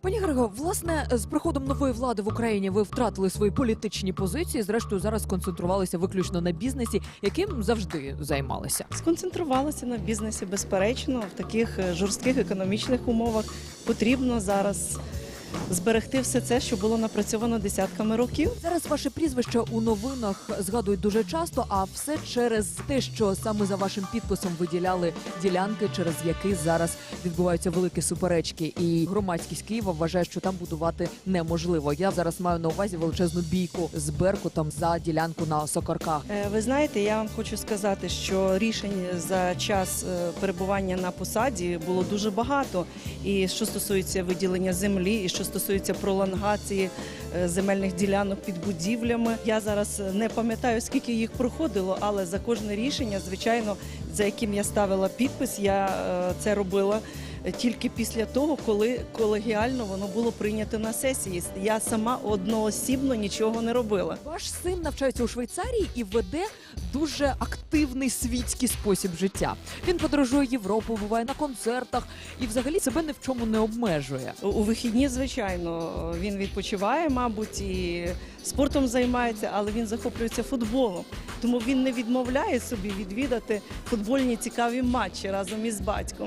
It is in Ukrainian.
Пані Грего, власне, з приходом нової влади в Україні ви втратили свої політичні позиції. Зрештою, зараз сконцентрувалися виключно на бізнесі, яким завжди займалися. Сконцентрувалися на бізнесі, безперечно, в таких е, жорстких економічних умовах потрібно зараз зберегти все це, що було напрацьовано десятками років. Зараз ваше прізвище у новинах згадують дуже часто, а все через те, що саме за вашим підписом виділяли ділянки, через які зараз відбуваються великі суперечки, і громадськість Києва вважає, що там будувати неможливо. Я зараз маю на увазі величезну бійку з Беркутом за ділянку на Сокарках. Е, Ви знаєте, я вам хочу сказати, що рішень за час е, перебування на посаді було дуже багато. І що стосується виділення землі, і що стосується пролонгації е, земельних ділянок під будівлями. Я зараз не пам'ятаю, скільки їх проходило, але за кожне рішення, звичайно, за яким я ставила підпис, я е, це робила. Тільки після того, коли колегіально воно було прийнято на сесії, я сама одноосібно нічого не робила. Ваш син навчається у Швейцарії і веде дуже активний світський спосіб життя. Він подорожує Європу, буває на концертах і взагалі себе ні в чому не обмежує. У вихідні, звичайно, він відпочиває, мабуть, і спортом займається, але він захоплюється футболом. Тому він не відмовляє собі відвідати футбольні цікаві матчі разом із батьком.